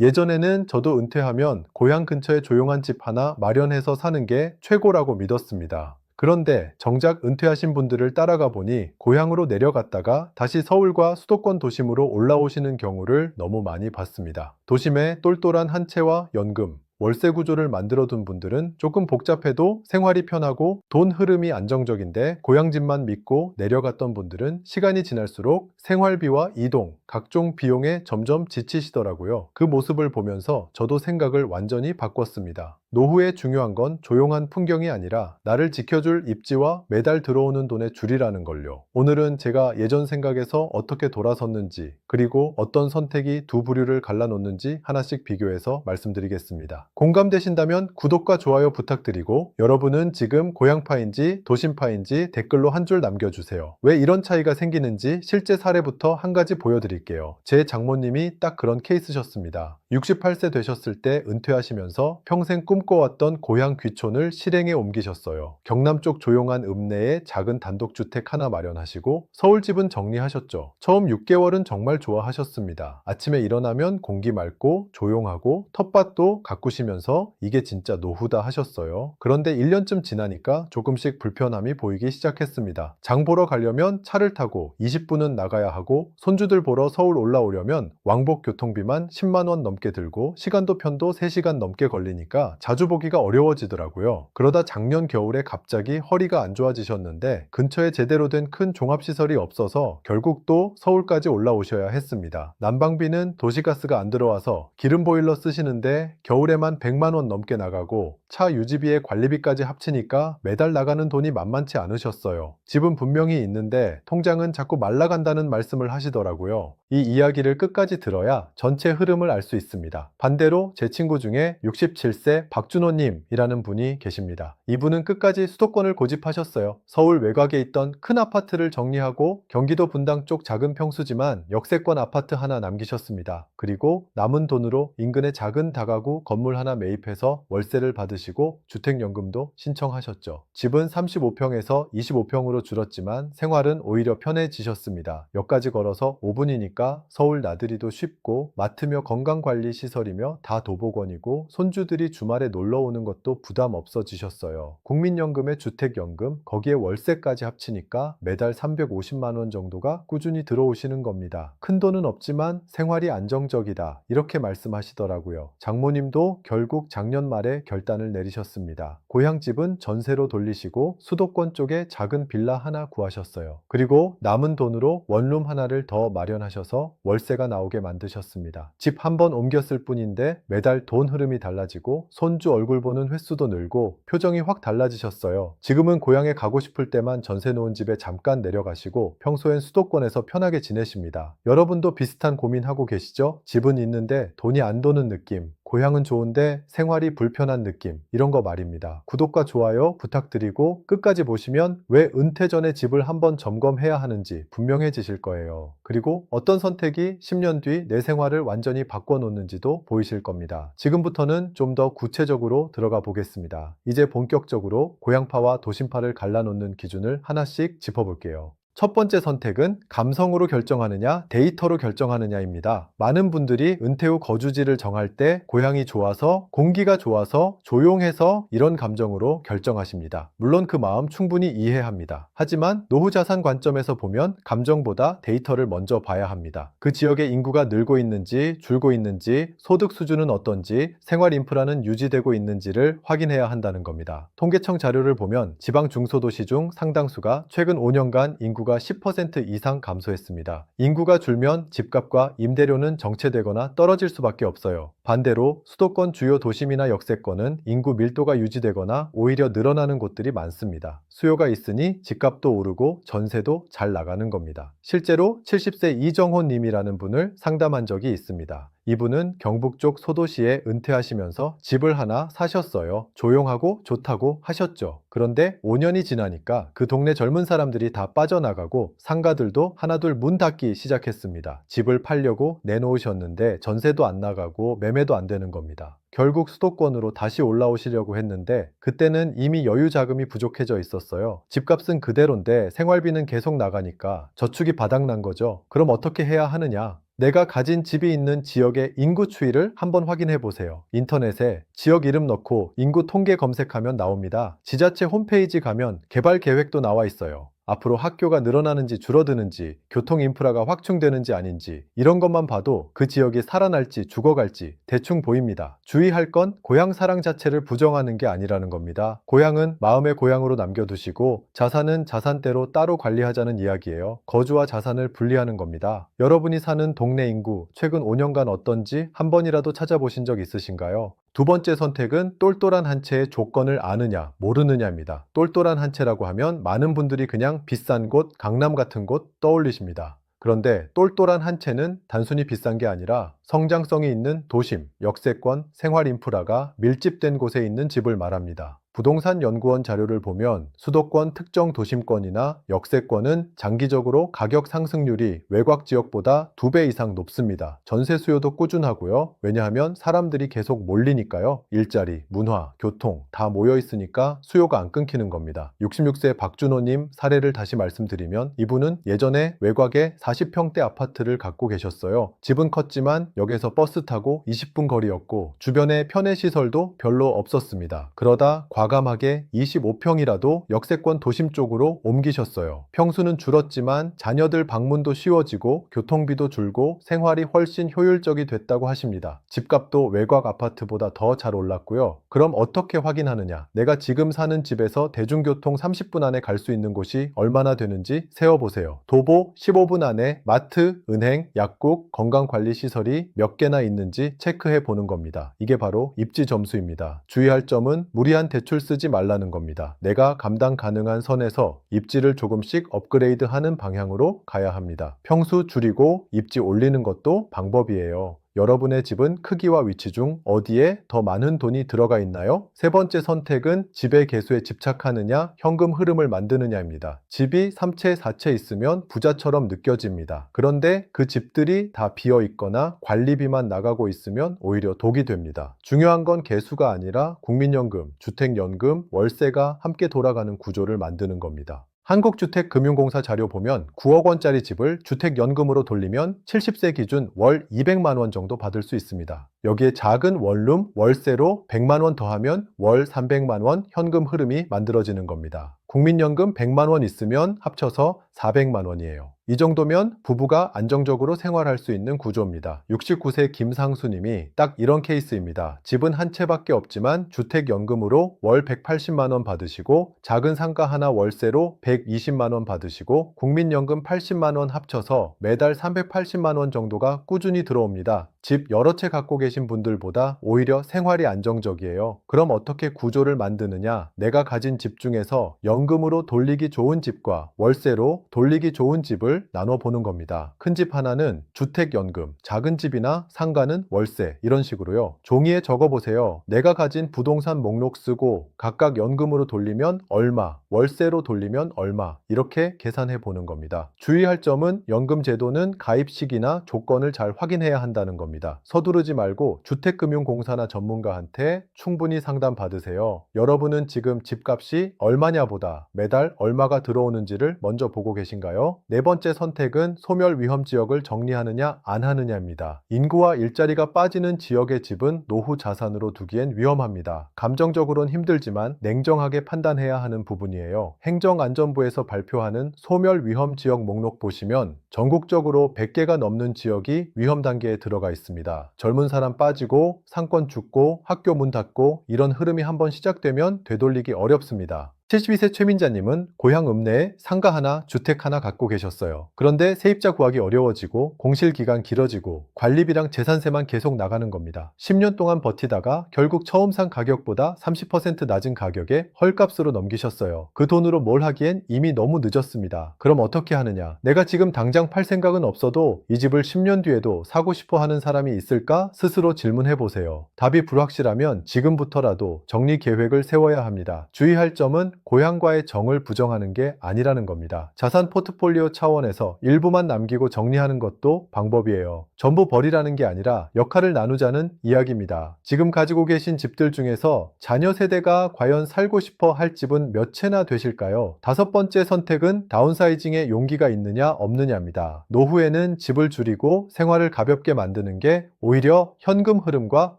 예전에는 저도 은퇴하면 고향 근처에 조용한 집 하나 마련해서 사는 게 최고라고 믿었습니다. 그런데 정작 은퇴하신 분들을 따라가 보니 고향으로 내려갔다가 다시 서울과 수도권 도심으로 올라오시는 경우를 너무 많이 봤습니다. 도심에 똘똘한 한 채와 연금, 월세 구조를 만들어 둔 분들은 조금 복잡해도 생활이 편하고 돈 흐름이 안정적인데 고향 집만 믿고 내려갔던 분들은 시간이 지날수록 생활비와 이동, 각종 비용에 점점 지치시더라고요. 그 모습을 보면서 저도 생각을 완전히 바꿨습니다. 노후에 중요한 건 조용한 풍경이 아니라 나를 지켜줄 입지와 매달 들어오는 돈의 줄이라는 걸요. 오늘은 제가 예전 생각에서 어떻게 돌아섰는지 그리고 어떤 선택이 두 부류를 갈라놓는지 하나씩 비교해서 말씀드리겠습니다. 공감되신다면 구독과 좋아요 부탁드리고 여러분은 지금 고향파인지 도심파인지 댓글로 한 줄 남겨주세요. 왜 이런 차이가 생기는지 실제 사례부터 한 가지 보여드릴게요. 제 장모님이 딱 그런 케이스셨습니다. 68세 되셨을 때 은퇴하시면서 평생 꿈꿔왔던 고향 귀촌을 실행에 옮기셨어요. 경남 쪽 조용한 읍내에 작은 단독주택 하나 마련하시고 서울 집은 정리하셨죠. 처음 6개월은 정말 좋아하셨습니다. 아침에 일어나면 공기 맑고 조용하고 텃밭도 가꾸시면서 이게 진짜 노후다 하셨어요. 그런데 1년쯤 지나니까 조금씩 불편함이 보이기 시작했습니다. 장 보러 가려면 차를 타고 20분은 나가야 하고 손주들 보러 서울 올라오려면 왕복 교통비만 10만 원 넘게 들고 시간도 편도 3시간 넘게 걸리니까 자주 보기가 어려워지더라고요. 그러다 작년 겨울에 갑자기 허리가 안 좋아지셨는데 근처에 제대로 된 큰 종합시설이 없어서 결국 또 서울까지 올라오셔야 했습니다. 난방비는 도시가스가 안 들어와서 기름 보일러 쓰시는데 겨울에만 100만 원 넘게 나가고 차 유지비에 관리비까지 합치니까 매달 나가는 돈이 만만치 않으셨어요. 집은 분명히 있는데 통장은 자꾸 말라간다는 말씀을 하시더라고요. 이 이야기를 끝까지 들어야 전체 흐름을 알 수 있습니다. 반대로 제 친구 중에 67세 박준호님이라는 분이 계십니다. 이분은 끝까지 수도권을 고집하셨어요. 서울 외곽에 있던 큰 아파트를 정리하고 경기도 분당 쪽 작은 평수지만 역세권 아파트 하나 남기셨습니다. 그리고 남은 돈으로 인근의 작은 다가구 건물 하나 매입해서 월세를 받으시고 주택연금도 신청하셨죠. 집은 35평에서 25평으로 줄었지만 생활은 오히려 편해지셨습니다. 역까지 걸어서 5분이니까 서울 나들이도 쉽고 마트며 건강 관리 시설이며 다 도보권이고 손주들이 주말에 놀러 오는 것도 부담 없어지셨어요. 국민연금의 주택연금 거기에 월세까지 합치니까 매달 350만 원 정도가 꾸준히 들어오시는 겁니다. 큰 돈은 없지만 생활이 안정적이다 이렇게 말씀하시더라고요. 장모님도 결국 작년 말에 결단을 내리셨습니다. 고향집은 전세로 돌리시고 수도권 쪽에 작은 빌라 하나 구하셨어요. 그리고 남은 돈으로 원룸 하나를 더 마련하셔서 월세가 나오게 만드셨습니다. 집 한번 옮겼을 뿐인데 매달 돈 흐름이 달라지고 손주 얼굴 보는 횟수도 늘고 표정이 확 달라지셨어요. 지금은 고향에 가고 싶을 때만 전세 놓은 집에 잠깐 내려가시고 평소엔 수도권에서 편하게 지내십니다. 여러분도 비슷한 고민하고 계시죠? 집은 있는데 돈이 안 도는 느낌. 고향은 좋은데 생활이 불편한 느낌 이런 거 말입니다. 구독과 좋아요 부탁드리고 끝까지 보시면 왜 은퇴 전에 집을 한번 점검해야 하는지 분명해지실 거예요. 그리고 어떤 선택이 10년 뒤 내 생활을 완전히 바꿔놓는지도 보이실 겁니다. 지금부터는 좀 더 구체적으로 들어가 보겠습니다. 이제 본격적으로 고향파와 도심파를 갈라놓는 기준을 하나씩 짚어볼게요. 첫 번째 선택은 감성으로 결정하느냐, 데이터로 결정하느냐입니다. 많은 분들이 은퇴 후 거주지를 정할 때 고향이 좋아서, 공기가 좋아서, 조용해서 이런 감정으로 결정하십니다. 물론 그 마음 충분히 이해합니다. 하지만 노후 자산 관점에서 보면 감정보다 데이터를 먼저 봐야 합니다. 그 지역의 인구가 늘고 있는지, 줄고 있는지, 소득 수준은 어떤지, 생활 인프라는 유지되고 있는지를 확인해야 한다는 겁니다. 통계청 자료를 보면 지방 중소도시 중 상당수가 최근 5년간 인구 인구가 10% 이상 감소했습니다. 인구가 줄면 집값과 임대료는 정체되거나 떨어질 수밖에 없어요. 반대로 수도권 주요 도심이나 역세권은 인구 밀도가 유지되거나 오히려 늘어나는 곳들이 많습니다. 수요가 있으니 집값도 오르고 전세도 잘 나가는 겁니다. 실제로 70세 이정호 님이라는 분을 상담한 적이 있습니다. 이분은 경북 쪽 소도시에 은퇴하시면서 집을 하나 사셨어요. 조용하고 좋다고 하셨죠. 그런데 5년이 지나니까 그 동네 젊은 사람들이 다 빠져나가고 상가들도 하나둘 문 닫기 시작했습니다. 집을 팔려고 내놓으셨는데 전세도 안 나가고 매매도 안 되는 겁니다. 결국 수도권으로 다시 올라오시려고 했는데 그때는 이미 여유 자금이 부족해져 있었어요. 집값은 그대로인데 생활비는 계속 나가니까 저축이 바닥난 거죠. 그럼 어떻게 해야 하느냐? 내가 가진 집이 있는 지역의 인구 추이를 한번 확인해 보세요. 인터넷에 지역 이름 넣고 인구 통계 검색하면 나옵니다. 지자체 홈페이지 가면 개발 계획도 나와 있어요. 앞으로 학교가 늘어나는지 줄어드는지, 교통 인프라가 확충되는지 아닌지, 이런 것만 봐도 그 지역이 살아날지 죽어갈지 대충 보입니다. 주의할 건 고향 사랑 자체를 부정하는 게 아니라는 겁니다. 고향은 마음의 고향으로 남겨두시고 자산은 자산대로 따로 관리하자는 이야기예요. 거주와 자산을 분리하는 겁니다. 여러분이 사는 동네 인구 최근 5년간 어떤지 한 번이라도 찾아보신 적 있으신가요? 두 번째 선택은 똘똘한 한 채의 조건을 아느냐, 모르느냐입니다. 똘똘한 한 채라고 하면 많은 분들이 그냥 비싼 곳, 강남 같은 곳 떠올리십니다. 그런데 똘똘한 한 채는 단순히 비싼 게 아니라 성장성이 있는 도심, 역세권, 생활 인프라가 밀집된 곳에 있는 집을 말합니다. 부동산 연구원 자료를 보면 수도권 특정 도심권이나 역세권은 장기적으로 가격 상승률이 외곽 지역보다 2배 이상 높습니다. 전세 수요도 꾸준하고요. 왜냐하면 사람들이 계속 몰리니까요. 일자리, 문화, 교통 다 모여 있으니까 수요가 안 끊기는 겁니다. 66세 박준호님 사례를 다시 말씀드리면 이분은 예전에 외곽에 40평대 아파트를 갖고 계셨어요. 집은 컸지만 역에서 버스 타고 20분 거리였고 주변에 편의 시설도 별로 없었습니다. 그러다 과 감하게 25평이라도 역세권 도심 쪽으로 옮기셨어요. 평수는 줄었지만 자녀들 방문도 쉬워지고 교통비도 줄고 생활이 훨씬 효율적이 됐다고 하십니다. 집값도 외곽 아파트보다 더 잘 올랐고요. 그럼 어떻게 확인하느냐? 내가 지금 사는 집에서 대중교통 30분 안에 갈 수 있는 곳이 얼마나 되는지 세어보세요. 도보 15분 안에 마트, 은행, 약국, 건강관리시설이 몇 개나 있는지 체크해 보는 겁니다. 이게 바로 입지 점수입니다. 주의할 점은 무리한 대출 쓰지 말라는 겁니다. 내가 감당 가능한 선에서 입지를 조금씩 업그레이드 하는 방향으로 가야 합니다. 평수 줄이고 입지 올리는 것도 방법이에요. 여러분의 집은 크기와 위치 중 어디에 더 많은 돈이 들어가 있나요? 세 번째 선택은 집의 개수에 집착하느냐, 현금 흐름을 만드느냐입니다. 집이 3채, 4채 있으면 부자처럼 느껴집니다. 그런데 그 집들이 다 비어 있거나 관리비만 나가고 있으면 오히려 독이 됩니다. 중요한 건 개수가 아니라 국민연금, 주택연금, 월세가 함께 돌아가는 구조를 만드는 겁니다. 한국주택금융공사 자료 보면 9억 원짜리 집을 주택연금으로 돌리면 70세 기준 월 200만 원 정도 받을 수 있습니다. 여기에 작은 원룸, 월세로 100만 원 더하면 월 300만 원 현금 흐름이 만들어지는 겁니다. 국민연금 100만 원 있으면 합쳐서 400만 원이에요. 이 정도면 부부가 안정적으로 생활할 수 있는 구조입니다. 69세 김상수 님이 딱 이런 케이스입니다. 집은 한 채밖에 없지만 주택연금으로 월 180만 원 받으시고 작은 상가 하나 월세로 120만 원 받으시고 국민연금 80만 원 합쳐서 매달 380만 원 정도가 꾸준히 들어옵니다. 집 여러 채 갖고 계신 분들보다 오히려 생활이 안정적이에요. 그럼 어떻게 구조를 만드느냐? 내가 가진 집 중에서 연금으로 돌리기 좋은 집과 월세로 돌리기 좋은 집을 나눠 보는 겁니다. 큰 집 하나는 주택연금, 작은 집이나 상가는 월세 이런 식으로요. 종이에 적어 보세요. 내가 가진 부동산 목록 쓰고 각각 연금으로 돌리면 얼마, 월세로 돌리면 얼마 이렇게 계산해 보는 겁니다. 주의할 점은 연금 제도는 가입 시기나 조건을 잘 확인해야 한다는 겁니다. 서두르지 말고 주택금융공사나 전문가한테 충분히 상담 받으세요. 여러분은 지금 집값이 얼마냐 보다 매달 얼마가 들어오는지를 먼저 보고 계신가요? 네 번째 선택은 소멸 위험 지역을 정리하느냐 안 하느냐입니다. 인구와 일자리가 빠지는 지역의 집은 노후 자산으로 두기엔 위험합니다. 감정적으로는 힘들지만 냉정하게 판단해야 하는 부분이에요. 행정안전부에서 발표하는 소멸 위험 지역 목록 보시면 전국적으로 100개가 넘는 지역이 위험 단계에 들어가 있습니다. 젊은 사람 빠지고 상권 죽고 학교 문 닫고 이런 흐름이 한번 시작되면 되돌리기 어렵습니다. 72세 최민자님은 고향 읍내에 상가 하나, 주택 하나 갖고 계셨어요. 그런데 세입자 구하기 어려워지고 공실 기간 길어지고 관리비랑 재산세만 계속 나가는 겁니다. 10년 동안 버티다가 결국 처음 산 가격보다 30% 낮은 가격에 헐값으로 넘기셨어요. 그 돈으로 뭘 하기엔 이미 너무 늦었습니다. 그럼 어떻게 하느냐? 내가 지금 당장 팔 생각은 없어도 이 집을 10년 뒤에도 사고 싶어 하는 사람이 있을까? 스스로 질문해 보세요. 답이 불확실하면 지금부터라도 정리 계획을 세워야 합니다. 주의할 점은 고향과의 정을 부정하는 게 아니라는 겁니다. 자산 포트폴리오 차원에서 일부만 남기고 정리하는 것도 방법이에요. 전부 버리라는 게 아니라 역할을 나누자는 이야기입니다. 지금 가지고 계신 집들 중에서 자녀 세대가 과연 살고 싶어 할 집은 몇 채나 되실까요? 다섯 번째 선택은 다운사이징의 용기가 있느냐 없느냐입니다. 노후에는 집을 줄이고 생활을 가볍게 만드는 게 오히려 현금 흐름과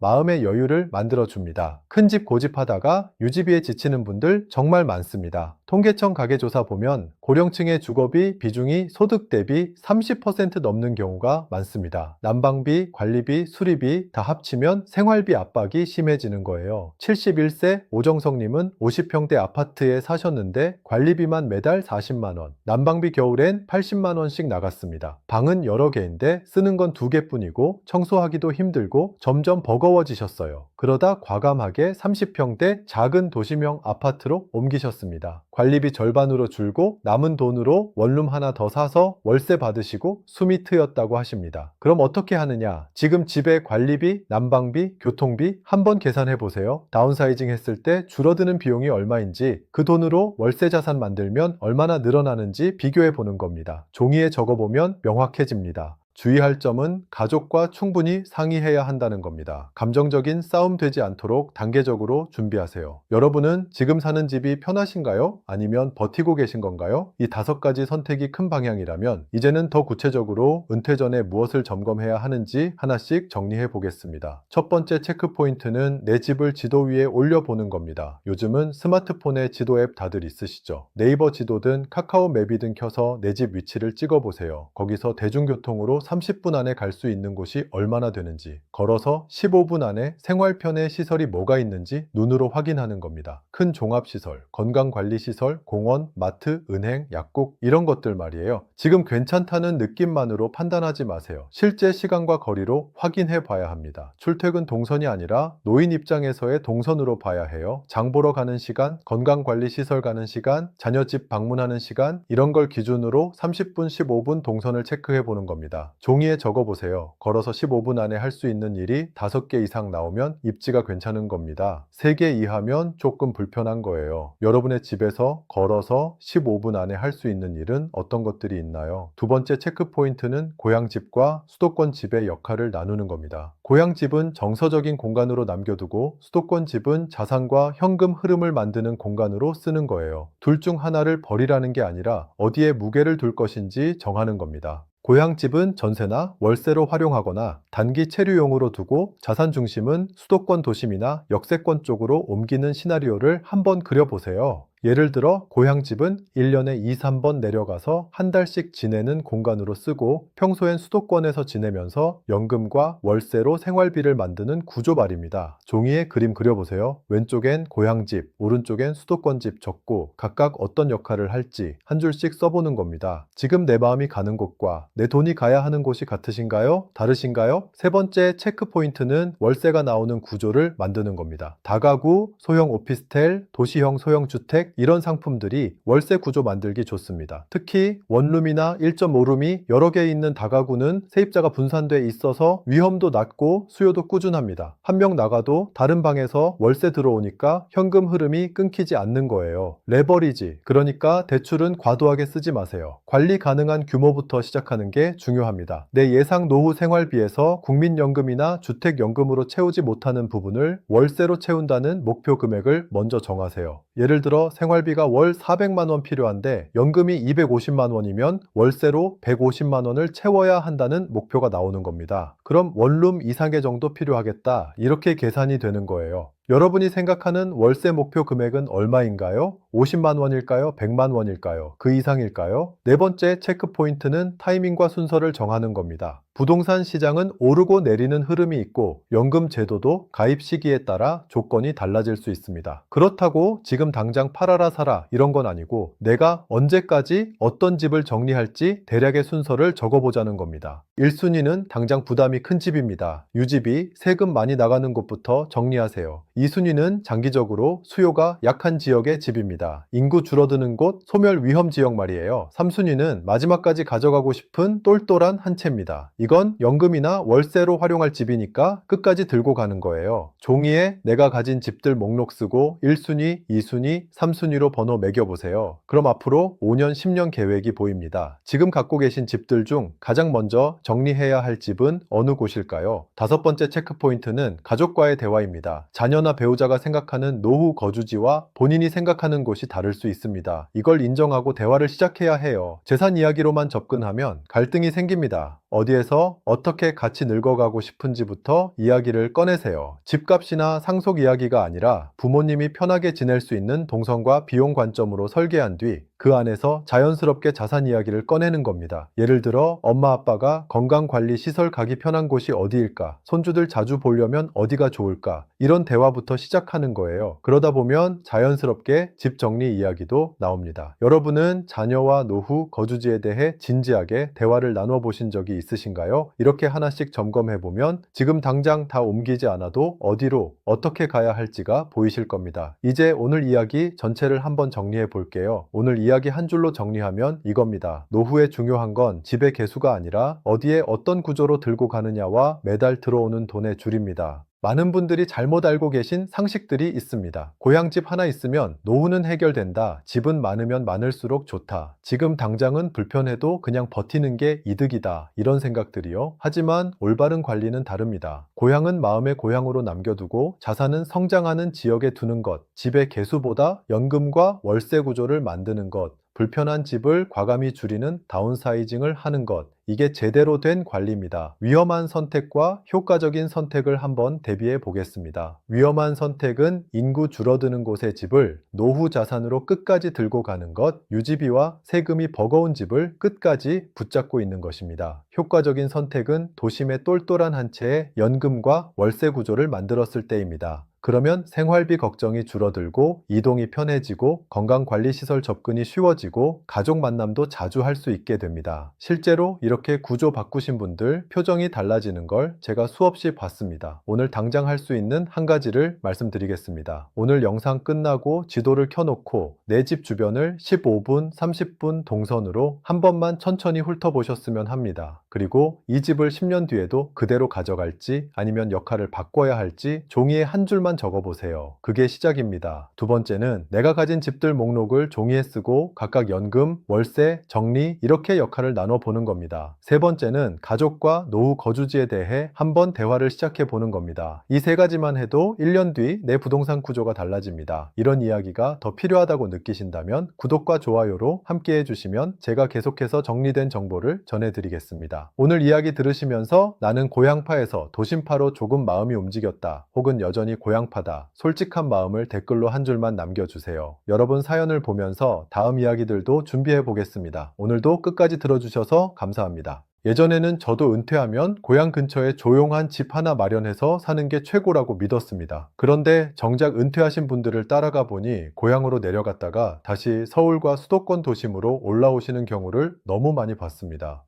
마음의 여유를 만들어 줍니다. 큰 집 고집하다가 유지비에 지치는 분들 정말 많습니다. 통계청 가계조사 보면 고령층의 주거비 비중이 소득 대비 30% 넘는 경우가 많습니다. 난방비, 관리비, 수리비 다 합치면 생활비 압박이 심해지는 거예요. 71세 오정성님은 50평대 아파트에 사셨는데 관리비만 매달 40만원, 난방비 겨울엔 80만원씩 나갔습니다. 방은 여러 개인데 쓰는 건 두 개뿐이고 청소하기도 힘들고 점점 버거워지셨어요. 그러다 과감하게 30평대 작은 도시명 아파트로 옮기셨습니다. 관리비 절반으로 줄고 남은 돈으로 원룸 하나 더 사서 월세 받으시고 숨이 트였다고 하십니다. 그럼 어떻게 하느냐? 지금 집에 관리비, 난방비, 교통비 한번 계산해 보세요. 다운사이징 했을 때 줄어드는 비용이 얼마인지 그 돈으로 월세 자산 만들면 얼마나 늘어나는지 비교해 보는 겁니다. 종이에 적어 보면 명확해집니다. 주의할 점은 가족과 충분히 상의해야 한다는 겁니다. 감정적인 싸움 되지 않도록 단계적으로 준비하세요. 여러분은 지금 사는 집이 편하신가요? 아니면 버티고 계신 건가요? 이 다섯 가지 선택이 큰 방향이라면 이제는 더 구체적으로 은퇴 전에 무엇을 점검해야 하는지 하나씩 정리해 보겠습니다. 첫 번째 체크 포인트는 내 집을 지도 위에 올려보는 겁니다. 요즘은 스마트폰에 지도 앱 다들 있으시죠? 네이버 지도든 카카오 맵이든 켜서 내 집 위치를 찍어 보세요. 거기서 대중교통으로 30분 안에 갈 수 있는 곳이 얼마나 되는지, 걸어서 15분 안에 생활편의 시설이 뭐가 있는지 눈으로 확인하는 겁니다. 큰 종합시설, 건강관리시설, 공원, 마트, 은행, 약국, 이런 것들 말이에요. 지금 괜찮다는 느낌만으로 판단하지 마세요. 실제 시간과 거리로 확인해 봐야 합니다. 출퇴근 동선이 아니라 노인 입장에서의 동선으로 봐야 해요. 장 보러 가는 시간, 건강관리시설 가는 시간, 자녀 집 방문하는 시간, 이런 걸 기준으로 30분, 15분 동선을 체크해 보는 겁니다. 종이에 적어 보세요. 걸어서 15분 안에 할 수 있는 일이 5개 이상 나오면 입지가 괜찮은 겁니다. 3개 이하면 조금 불편한 거예요. 여러분의 집에서 걸어서 15분 안에 할 수 있는 일은 어떤 것들이 있나요? 두 번째 체크 포인트는 고향집과 수도권 집의 역할을 나누는 겁니다. 고향집은 정서적인 공간으로 남겨두고 수도권 집은 자산과 현금 흐름을 만드는 공간으로 쓰는 거예요. 둘 중 하나를 버리라는 게 아니라 어디에 무게를 둘 것인지 정하는 겁니다. 고향집은 전세나 월세로 활용하거나 단기 체류용으로 두고 자산 중심은 수도권 도심이나 역세권 쪽으로 옮기는 시나리오를 한번 그려보세요. 예를 들어 고향집은 1년에 2, 3번 내려가서 한 달씩 지내는 공간으로 쓰고 평소엔 수도권에서 지내면서 연금과 월세로 생활비를 만드는 구조 말입니다. 종이에 그림 그려보세요. 왼쪽엔 고향집, 오른쪽엔 수도권집 적고 각각 어떤 역할을 할지 한 줄씩 써보는 겁니다. 지금 내 마음이 가는 곳과 내 돈이 가야 하는 곳이 같으신가요? 다르신가요? 세 번째 체크 포인트는 월세가 나오는 구조를 만드는 겁니다. 다가구, 소형 오피스텔, 도시형 소형 주택 이런 상품들이 월세 구조 만들기 좋습니다. 특히 원룸이나 1.5룸이 여러 개 있는 다가구는 세입자가 분산돼 있어서 위험도 낮고 수요도 꾸준합니다. 한 명 나가도 다른 방에서 월세 들어오니까 현금 흐름이 끊기지 않는 거예요. 레버리지, 그러니까 대출은 과도하게 쓰지 마세요. 관리 가능한 규모부터 시작하는 게 중요합니다. 내 예상 노후 생활비에서 국민연금이나 주택연금으로 채우지 못하는 부분을 월세로 채운다는 목표 금액을 먼저 정하세요. 예를 들어 생활비가 월 400만 원 필요한데 연금이 250만 원이면 월세로 150만 원을 채워야 한다는 목표가 나오는 겁니다. 그럼 원룸 이상의 정도 필요하겠다. 이렇게 계산이 되는 거예요. 여러분이 생각하는 월세 목표 금액은 얼마인가요? 50만 원일까요? 100만 원일까요? 그 이상일까요? 네 번째 체크 포인트는 타이밍과 순서를 정하는 겁니다. 부동산 시장은 오르고 내리는 흐름이 있고 연금 제도도 가입 시기에 따라 조건이 달라질 수 있습니다. 그렇다고 지금 당장 팔아라 사라 이런 건 아니고 내가 언제까지 어떤 집을 정리할지 대략의 순서를 적어보자는 겁니다. 1순위는 당장 부담이 큰 집입니다. 유지비, 세금 많이 나가는 곳부터 정리하세요. 2순위는 장기적으로 수요가 약한 지역의 집입니다. 인구 줄어드는 곳, 소멸 위험 지역 말이에요. 3순위는 마지막까지 가져가고 싶은 똘똘한 한 채입니다. 이건 연금이나 월세로 활용할 집이니까 끝까지 들고 가는 거예요. 종이에 내가 가진 집들 목록 쓰고 1순위, 2순위, 3순위로 번호 매겨보세요. 그럼 앞으로 5년, 10년 계획이 보입니다. 지금 갖고 계신 집들 중 가장 먼저 정리해야 할 집은 어느 곳일까요? 다섯 번째 체크포인트는 가족과의 대화입니다. 자녀나 배우자가 생각하는 노후 거주지와 본인이 생각하는 곳이 다를 수 있습니다. 이걸 인정하고 대화를 시작해야 해요. 재산 이야기로만 접근하면 갈등이 생깁니다. 어디에서 어떻게 같이 늙어가고 싶은지부터 이야기를 꺼내세요. 집값이나 상속 이야기가 아니라 부모님이 편하게 지낼 수 있는 동선과 비용 관점으로 설계한 뒤 그 안에서 자연스럽게 자산 이야기를 꺼내는 겁니다. 예를 들어 엄마 아빠가 건강관리 시설 가기 편한 곳이 어디일까? 손주들 자주 보려면 어디가 좋을까? 이런 대화부터 시작하는 거예요. 그러다 보면 자연스럽게 집 정리 이야기도 나옵니다. 여러분은 자녀와 노후 거주지에 대해 진지하게 대화를 나눠 보신 적이 있으신가요? 이렇게 하나씩 점검해 보면 지금 당장 다 옮기지 않아도 어디로 어떻게 가야 할지가 보이실 겁니다. 이제 오늘 이야기 전체를 한번 정리해 볼게요. 오늘 이야기 한 줄로 정리하면 이겁니다. 노후에 중요한 건 집의 개수가 아니라 어디에 어떤 구조로 들고 가느냐와 매달 들어오는 돈의 줄입니다. 많은 분들이 잘못 알고 계신 상식들이 있습니다. 고향집 하나 있으면 노후는 해결된다. 집은 많으면 많을수록 좋다. 지금 당장은 불편해도 그냥 버티는 게 이득이다. 이런 생각들이요. 하지만 올바른 관리는 다릅니다. 고향은 마음의 고향으로 남겨두고 자산은 성장하는 지역에 두는 것. 집의 개수보다 연금과 월세 구조를 만드는 것. 불편한 집을 과감히 줄이는 다운사이징을 하는 것. 이게 제대로 된 관리입니다. 위험한 선택과 효과적인 선택을 한번 대비해 보겠습니다. 위험한 선택은 인구 줄어드는 곳의 집을 노후 자산으로 끝까지 들고 가는 것, 유지비와 세금이 버거운 집을 끝까지 붙잡고 있는 것입니다. 효과적인 선택은 도심의 똘똘한 한 채의 연금과 월세 구조를 만들었을 때입니다. 그러면 생활비 걱정이 줄어들고 이동이 편해지고 건강관리시설 접근이 쉬워지고 가족 만남도 자주 할 수 있게 됩니다. 실제로 이렇게 구조 바꾸신 분들 표정이 달라지는 걸 제가 수없이 봤습니다. 오늘 당장 할 수 있는 한 가지를 말씀드리겠습니다. 오늘 영상 끝나고 지도를 켜놓고 내 집 주변을 15분, 30분 동선으로 한 번만 천천히 훑어보셨으면 합니다. 그리고 이 집을 10년 뒤에도 그대로 가져갈지 아니면 역할을 바꿔야 할지 종이에 한 줄만 적어보세요. 그게 시작입니다. 두 번째는 내가 가진 집들 목록을 종이에 쓰고 각각 연금, 월세, 정리 이렇게 역할을 나눠 보는 겁니다. 세 번째는 가족과 노후 거주지에 대해 한번 대화를 시작해 보는 겁니다. 이 세 가지만 해도 1년 뒤 내 부동산 구조가 달라집니다. 이런 이야기가 더 필요하다고 느끼신다면 구독과 좋아요로 함께 해주시면 제가 계속해서 정리된 정보를 전해드리겠습니다. 오늘 이야기 들으시면서 나는 고향파에서 도심파로 조금 마음이 움직였다. 혹은 여전히 고향 파다. 솔직한 마음을 댓글로 한 줄만 남겨주세요. 여러분 사연을 보면서 다음 이야기들도 준비해 보겠습니다. 오늘도 끝까지 들어주셔서 감사합니다. 예전에는 저도 은퇴하면 고향 근처에 조용한 집 하나 마련해서 사는 게 최고라고 믿었습니다. 그런데 정작 은퇴하신 분들을 따라가 보니 고향으로 내려갔다가 다시 서울과 수도권 도심으로 올라오시는 경우를 너무 많이 봤습니다.